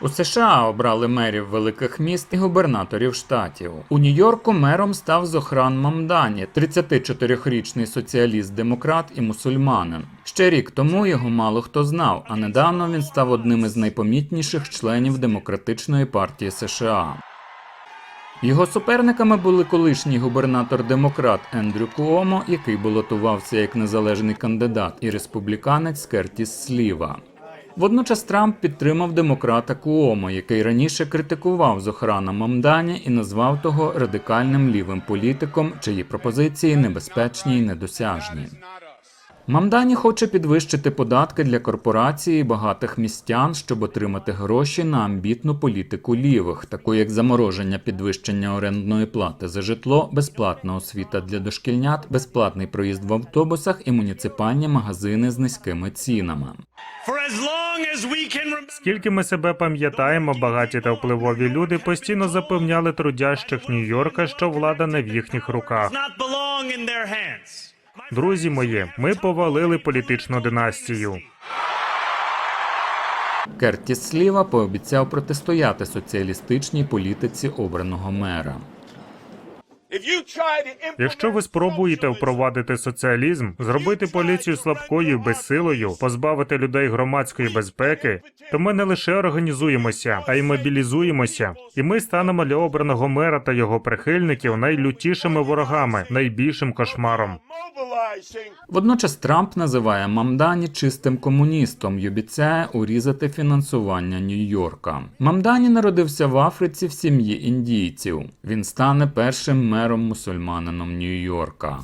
У США обрали мерів великих міст і губернаторів штатів. У Нью-Йорку мером став Зохран Мамдані, 34-річний соціаліст-демократ і мусульманин. Ще рік тому його мало хто знав, а недавно він став одним із найпомітніших членів Демократичної партії США. Його суперниками були колишній губернатор-демократ Ендрю Куомо, який балотувався як незалежний кандидат, і республіканець Кертіс Сліва. Водночас Трамп підтримав демократа Куомо, який раніше критикував Зохрана Мамдані і назвав того радикальним лівим політиком, чиї пропозиції небезпечні і недосяжні. Мамдані хоче підвищити податки для корпорацій і багатих містян, щоб отримати гроші на амбітну політику лівих, таку як замороження підвищення орендної плати за житло, безплатна освіта для дошкільнят, безплатний проїзд в автобусах і муніципальні магазини з низькими цінами. Скільки ми себе пам'ятаємо, багаті та впливові люди постійно запевняли трудящих Нью-Йорка, що влада не в їхніх руках. Друзі мої, ми повалили політичну династію. Кертіс Сліва пообіцяв протистояти соціалістичній політиці обраного мера. Якщо ви спробуєте впровадити соціалізм, зробити поліцію слабкою і безсилою, позбавити людей громадської безпеки, то ми не лише організуємося, а й мобілізуємося, і ми станемо для обраного мера та його прихильників найлютішими ворогами, найбільшим кошмаром. Водночас Трамп називає Мамдані чистим комуністом і обіцяє урізати фінансування Нью-Йорка. Мамдані народився в Африці в сім'ї індійців. Він стане першим мером мусульманином Нью-Йорка.